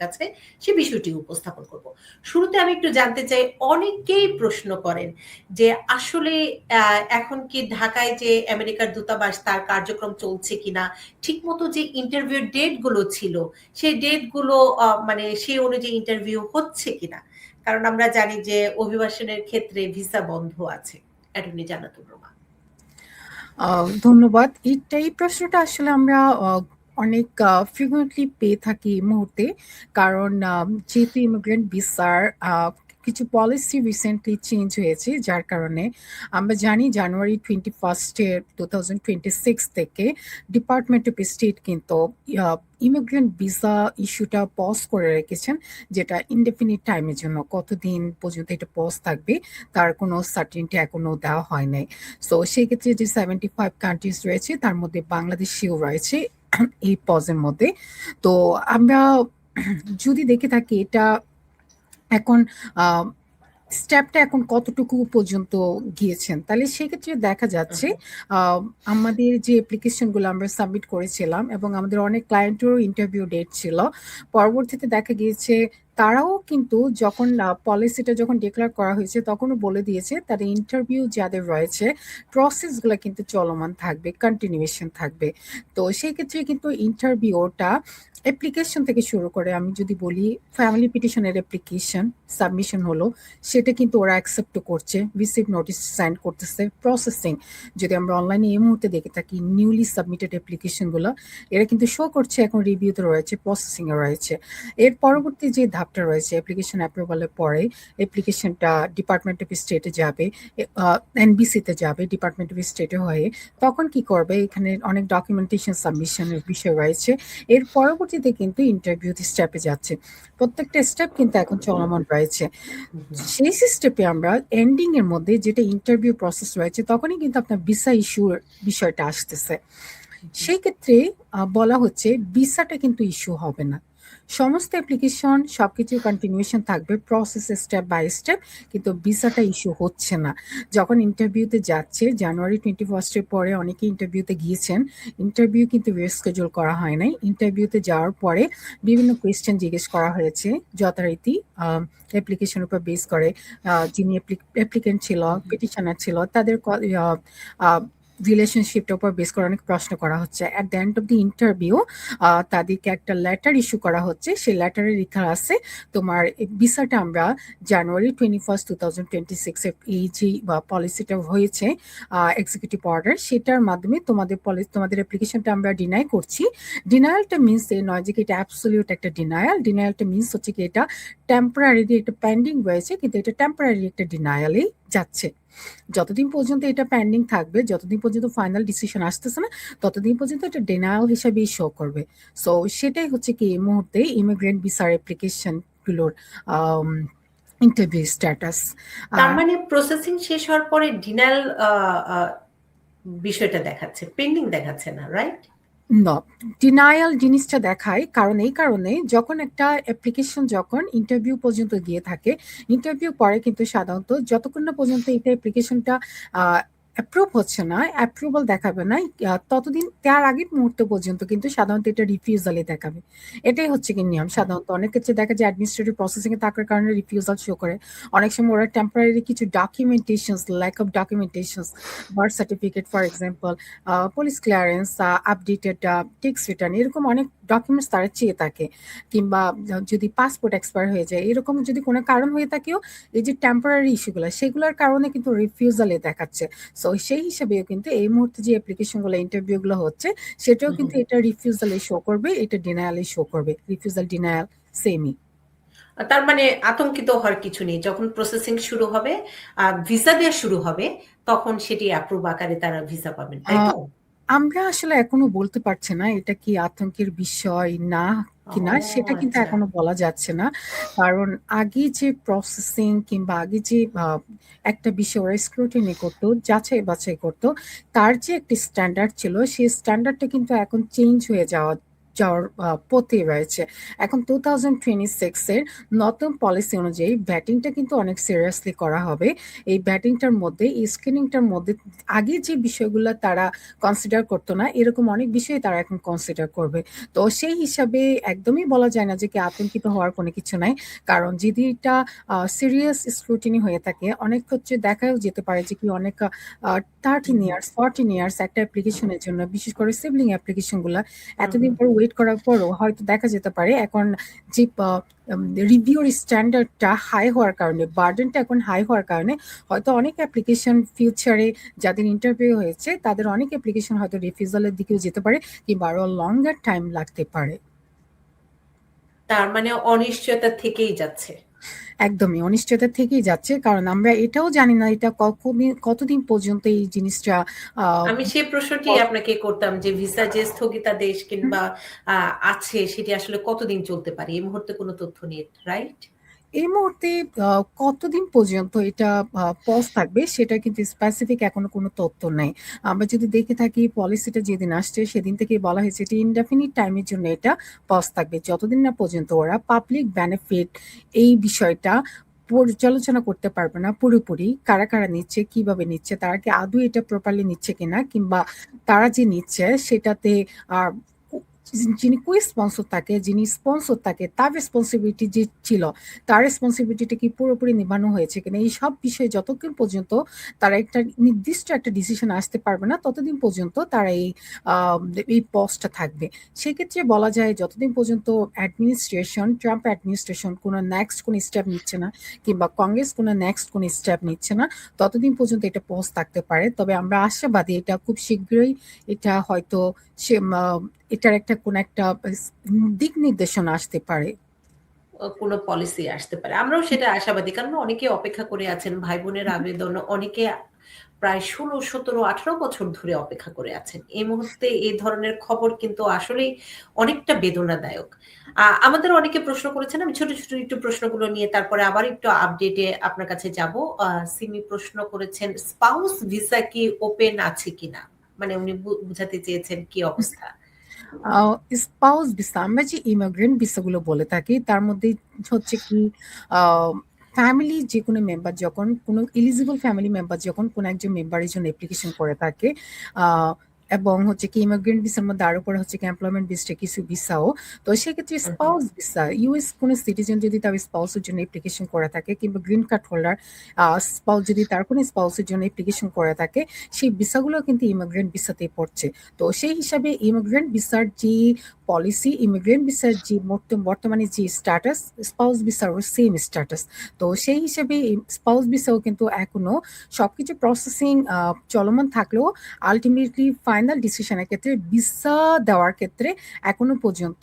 কাছে সে বিষয়টি উপস্থাপন করব। শুরুতে আমি একটু জানতে চাই, অনেকেই প্রশ্ন করেন যে আসলে এখন কি ঢাকায় যে আমেরিকার দূতাবাস তার কার্যক্রম চলছে কিনা, ঠিকমতো যে ইন্টারভিউ ডেটগুলো ছিল, সেই ডেটগুলো মানে সেই অনুযায়ী ইন্টারভিউ হচ্ছে কিনা? কারণ আমরা জানি যে অভিবাসনের ক্ষেত্রে ভিসা বন্ধ আছে। অ্যাটর্নি জানাতুর রহমান। ধন্যবাদ। এই প্রশ্নটা আসলে আমরা অনেক ফ্রিকুয়েন্টলি পেয়ে থাকি এই মুহূর্তে। কারণ যেহেতু ইমিগ্রেন্ট ভিসার কিছু পলিসি রিসেন্টলি চেঞ্জ হয়েছে, যার কারণে আমরা জানি জানুয়ারি টোয়েন্টি ফার্স্টের টু থাউজেন্ড টোয়েন্টি সিক্স থেকে ডিপার্টমেন্ট অফ স্টেট কিন্তু ইমিগ্রেন্ট ভিসা ইস্যুটা পজ করে রেখেছেন, যেটা ইনডেফিনিট টাইমের জন্য। কতদিন পর্যন্ত এটা পজ থাকবে, তার কোনো সার্টিনটি এখনও দেওয়া হয় নাই। সো সেই ক্ষেত্রে যে সেভেন্টি ফাইভ কান্ট্রিজ রয়েছে, তার মধ্যে বাংলাদেশিও রয়েছে। এই পজের মধ্যে। তো আমরা যদি দেখে থাকি এটা এখন স্টেপটা এখন কতটুকু পর্যন্ত গিয়েছেন? তাহলে সেক্ষেত্রে দেখা যাচ্ছে আমাদের যে অ্যাপ্লিকেশনগুলো আমরা সাবমিট করেছিলাম এবং আমাদের অনেক ক্লায়েন্টেরও ইন্টারভিউ ডেট ছিল। পরবর্তীতে দেখা গিয়েছে তারাও কিন্তু যখন পলিসিটা যখন ডিক্লেয়ার করা হয়েছে, তখনও বলে দিয়েছে তাদের ইন্টারভিউ যাদের রয়েছে প্রসেসগুলো কিন্তু চলমান থাকবে কন্টিনিউয়েশন থাকবে। তো সেই ক্ষেত্রে কিন্তু ইন্টারভিউটা অ্যাপ্লিকেশন থেকে শুরু করে আমি যদি বলি ফ্যামিলি পিটিশনের অ্যাপ্লিকেশন সাবমিশন হলো, সেটা কিন্তু ওরা অ্যাকসেপ্ট করছে রিসিভ নোটিস সাইন করতেছে প্রসেসিং যদি আমরা অনলাইনে এই মুহূর্তে দেখে থাকি নিউলি সাবমিটেড অ্যাপ্লিকেশনগুলো এরা কিন্তু শো করছে, এখন রিভিউতে রয়েছে প্রসেসিংয়ে রয়েছে। এর পরবর্তী যে ধাপটা রয়েছে অ্যাপ্লিকেশন অ্যাপ্রুভালের পরে অ্যাপ্লিকেশনটা ডিপার্টমেন্ট অফ স্টেটে যাবে এনবিসিতে যাবে ডিপার্টমেন্ট অফ স্টেটে হয়ে তখন কি করবে? এখানে অনেক ডকুমেন্টেশন সাবমিশনের বিষয় রয়েছে। এর পরবর্তীতে কিন্তু ইন্টারভিউ স্টেপে যাচ্ছে। প্রত্যেকটা স্টেপ কিন্তু এখন চলমান রয়েছে। সেই স্টেপে আমরা এন্ডিং এর মধ্যে যেটা ইন্টারভিউ প্রসেস রয়েছে, তখনই কিন্তু আপনার ভিসা ইস্যুর বিষয়টা আসতেছে। সেই ক্ষেত্রে বলা হচ্ছে ভিসাটা কিন্তু ইস্যু হবে না। সমস্ত অ্যাপ্লিকেশন সবকিছু কন্টিনিউশন থাকবে প্রসেস স্টেপ বাই স্টেপ কিন্তু ভিসাটা ইস্যু হচ্ছে না। যখন ইন্টারভিউতে যাচ্ছে জানুয়ারি টোয়েন্টি ফার্স্টের পরে অনেকে ইন্টারভিউতে গিয়েছেন ইন্টারভিউ কিন্তু রিস্কেজুল করা হয় নাই। ইন্টারভিউতে যাওয়ার পরে বিভিন্ন কোয়েশ্চেন জিজ্ঞেস করা হয়েছে, যথারীতি অ্যাপ্লিকেশন উপর বেস করে যিনি অ্যাপ্লিকেন্ট ছিল পিটিশনার ছিল, তাদের রিলেশনশিপটার উপর বেস করে অনেক প্রশ্ন করা হচ্ছে। At the end of the interview তাদেরকে একটা লেটার ইস্যু করা হচ্ছে। সেই লেটারে লেখা আছে, তোমার ভিসাটা আমরা January twenty first two thousand twenty six এই যে পলিসিটা হয়েছে এক্সিকিউটিভ অর্ডার সেটার মাধ্যমে তোমাদের পলিসি তোমাদের অ্যাপ্লিকেশনটা আমরা ডিনাই করছি। ডিনায়ালটা মিনস এই নয় যে কি এটা অ্যাবসলিউট একটা ডিনায়াল ডিনায়ালটা মিনস হচ্ছে কি এটা টেম্পোরারি একটা পেন্ডিং রয়েছে, কিন্তু এটা টেম্পোরারি একটা ডিনায়ালেই যাচ্ছে। যতদিন পর্যন্ত এটা পেন্ডিং থাকবে যতদিন পর্যন্ত ফাইনাল ডিসিশন আসতেছে না ততদিন পর্যন্ত এটা ডেনায়াল হিসাবেই শো করবে। সো সেটাই হচ্ছে কি এই মুহূর্তে ইমিগ্রেন্ট ভিসার অ্যাপ্লিকেশনগুলোর ইন্টারভিউ স্ট্যাটাস তার মানে প্রসেসিং শেষ হওয়ার পরে ডিনায়াল বিষয়টা দেখাচ্ছে পেন্ডিং দেখাচ্ছে না রাইট ডিনায়াল জিনিসটা দেখায় কারণ এই কারণে যখন একটা অ্যাপ্লিকেশন যখন ইন্টারভিউ পর্যন্ত গিয়ে থাকে ইন্টারভিউ পরে কিন্তু সাধারণত যতক্ষণ না পর্যন্ত এটা অ্যাপ্লিকেশনটা অ্যাপ্রুভ হচ্ছে না অ্যাপ্রুভাল দেখাবে না ততদিন তার আগের মুহূর্ত পর্যন্ত কিন্তু সাধারণত এটা রিফিউজালই দেখাবে। এটাই হচ্ছে কি নিয়ম। সাধারণত অনেক ক্ষেত্রে দেখা যায় অ্যাডমিনিস্ট্রেটিভ প্রসেসিং এ থাকার কারণে রিফিউজাল শো করে। অনেক সময় ওরা টেম্পোরারি কিছু documentations lack of documentations birth certificate for example police clearance updated tax return এরকম অনেক ডকুমেন্টস তারা চেয়ে থাকে কিংবা যদি পাসপোর্ট এক্সপায়ার হয়ে যায় এরকম যদি কোনো কারণ হয়ে থাকেও এই যে টেম্পোরারি ইস্যুগুলো সেগুলোর কারণে কিন্তু রিফিউজালে দেখাচ্ছে। সো সেই হিসাবেও কিন্তু এই মুহূর্তে যে অ্যাপ্লিকেশনগুলো ইন্টারভিউগুলো হচ্ছে সেটাও কিন্তু এটা রিফিউজালে শো করবে এটা ডিনায়ালে শো করবে। রিফিউজাল ডিনায়াল সেমই তার মানে আতঙ্কিত হওয়ার কিছু নেই। যখন প্রসেসিং শুরু হবে ভিসা দেওয়া শুরু হবে তখন সেটি অ্যাপ্রুভ আকারে তারা ভিসা পাবেন তাই তো? আমরা আসলে এখনও বলতে পারছি না এটা কি আতঙ্কের বিষয় না কিনা সেটা কিন্তু আচ্ছা। এখনও বলা যাচ্ছে না কারণ আগে যে প্রসেসিং কিংবা আগে যে একটা বিষয় ওরা স্ক্রুটিনি করতো যাচাই বাছাই করতো তার যে একটি স্ট্যান্ডার্ড ছিল সেই স্ট্যান্ডার্ডটা কিন্তু এখন চেঞ্জ হয়ে যাওয়া যাওয়ার পথে রয়েছে। এখন 2026 এর নতুন পলিসি অনুযায়ী ভ্যাটিংটা কিন্তু অনেক সিরিয়াসলি করা হবে। এই ভ্যাটিংটার মধ্যে স্ক্রিনিংটার মধ্যে আগে যে বিষয়গুলা তারা কনসিডার করত না, এরকম অনেক বিষয় তারা এখন কনসিডার করবে। তো সেই হিসাবে একদমই বলা যায় না যে কি আতঙ্কিত হওয়ার কোনো কিছু নাই। কারণ যদি এটা সিরিয়াস স্ক্রুটিনি হয়ে থাকে, অনেক ক্ষেত্রে দেখাও যেতে পারে যে কি অনেক আ আ 13 হুম। ইয়ার্স, 14 ইয়ার্স একটা অ্যাপ্লিকেশনের জন্য বিশেষ করে সিবলিং অ্যাপ্লিকেশনগুলা এতদিন পর ওয়েট করার পরও হয়তো দেখা যেতে পারে এখন যে রিভিউর স্ট্যান্ডার্ডটা হাই হওয়ার কারণে, বার্ডেনটা এখন হাই হওয়ার কারণে হয়তো অনেক অ্যাপ্লিকেশন ফিউচারে যাদের ইন্টারভিউ হয়েছে তাদের অনেক অ্যাপ্লিকেশন হয়তো রিফিউজালের দিকেও যেতে পারে কিংবা আরও লঙ্গার টাইম লাগতে পারে। তার মানে অনিশ্চয়তা থেকেই যাচ্ছে। একদমই অনিশ্চয়তা থেকেই যাচ্ছে। কারণ আমরা এটাও জানি না এটা কতদিন কতদিন পর্যন্ত এই জিনিসটা আমি সেই প্রশ্নটি আপনাকে করতাম যে ভিসা যে স্থগিতাদেশ। কিংবা আছে সেটি আসলে কতদিন চলতে পারে? এই মুহূর্তে কোনো তথ্য নেই, রাইট? এই মুহূর্তে কতদিন পর্যন্ত এটা পজ থাকবে সেটা কিন্তু স্পেসিফিক এখনও কোনো তথ্য নেই আমরা যদি দেখে থাকি পলিসিটা যেদিন আসছে সেদিন থেকেই বলা হয়েছে এটি ইনডেফিনিট টাইমের জন্য এটা পজ থাকবে। যতদিন না পর্যন্ত ওরা পাবলিক বেনিফিট এই বিষয়টা পর্যালোচনা করতে পারবে না পুরোপুরি। কারা, কারা নিচ্ছে, কীভাবে নিচ্ছে, তারা কি আদৌ এটা প্রপারলি নিচ্ছে কিনা কিংবা তারা যে নিচ্ছে সেটাতে যিনি কো-স্পন্সর থাকে, যিনি স্পন্সর থাকে তার রেসপন্সিবিলিটি যে ছিল, তার রেসপনসিবিলিটিটা কি পুরোপুরি নিভানো হয়েছে কিনা? এই সব বিষয়ে যতক্ষণ পর্যন্ত তারা একটা নির্দিষ্ট একটা ডিসিশন আসতে পারবে না, ততদিন পর্যন্ত তারা এই এই পজটা থাকবে। সেক্ষেত্রে বলা যায় যতদিন পর্যন্ত অ্যাডমিনিস্ট্রেশন, ট্রাম্প অ্যাডমিনিস্ট্রেশন কোনো নেক্সট কোনো স্টেপ নিচ্ছে না কিংবা কংগ্রেস কোনো নেক্সট কোনো স্টেপ নিচ্ছে না, ততদিন পর্যন্ত এটা পজ থাকতে পারে। তবে আমরা আশাবাদী এটা খুব শীঘ্রই এটা হয়তো সে এটার একটা কোন একটা দিক নির্দেশনা আসতে পারে। কোনো পলিসি আসতে পারে। আমরাও সেটা আশাবাদী। কারণ অনেকে অপেক্ষা করে আছেন। ভাই-বোনের হু, হু। আবেদন অনেকে প্রায় ১৬, ১৭, ১৮ বছর ধরে অপেক্ষা করে আছেন। এই মুহূর্তে এই ধরনের খবর কিন্তু আসলেই অনেকটা বেদনাদায়ক। আমাদের অনেকে প্রশ্ন করেছেন। আমি ছোট, ছোট একটু প্রশ্নগুলো নিয়ে তারপরে আবার একটু আপডেটে আপনার কাছে যাব। সিমি প্রশ্ন করেছেন, স্পাউস ভিসা কি ওপেন আছে কিনা? মানে উনি বুঝাতে চেয়েছেন কি অবস্থা? স্পাউস ভিসা আমরা যে ইমিগ্রেন্ট ভিসাগুলো বলে থাকি, তার মধ্যে হচ্ছে কি ফ্যামিলি যে কোনো মেম্বার যখন কোনো এলিজিবল ফ্যামিলি মেম্বার যখন কোনো একজন মেম্বারের জন্য অ্যাপ্লিকেশন করে থাকে এবং হচ্ছে কি ইমিগ্রেন্ট ভিসার মধ্যে আরও পরে হচ্ছে কি এমপ্লয়মেন্ট বেসড কিছু ভিসাও। তো সেক্ষেত্রে। স্পাউস ভিসা ইউএস কোনো সিটিজেন যদি তার স্পাউস এর জন্য অ্যাপ্লিকেশন করে থাকে কিংবা গ্রিন কার্ড হোল্ডার স্পাউস যদি তার কোনো স্পাউস এর জন্য অ্যাপ্লিকেশন করে থাকে, সেই ভিসাগুলো কিন্তু ইমিগ্রেন্ট ভিসাতেই পড়ছে। তো সেই হিসাবে ইমিগ্রেন্ট ভিসার যে পলিসি, ইমিগ্রেন্ট ভিসার যে বর্তমানে যে স্ট্যাটাস, স্পাউস ভিসারও সেম স্ট্যাটাস। তো সেই হিসেবে স্পাউস ভিসাও কিন্তু এখনও সবকিছু প্রসেসিং চলমান থাকলেও আল্টিমেটলি ফাইনাল ডিসিশনের ক্ষেত্রে ভিসা দেওয়ার ক্ষেত্রে এখনও পর্যন্ত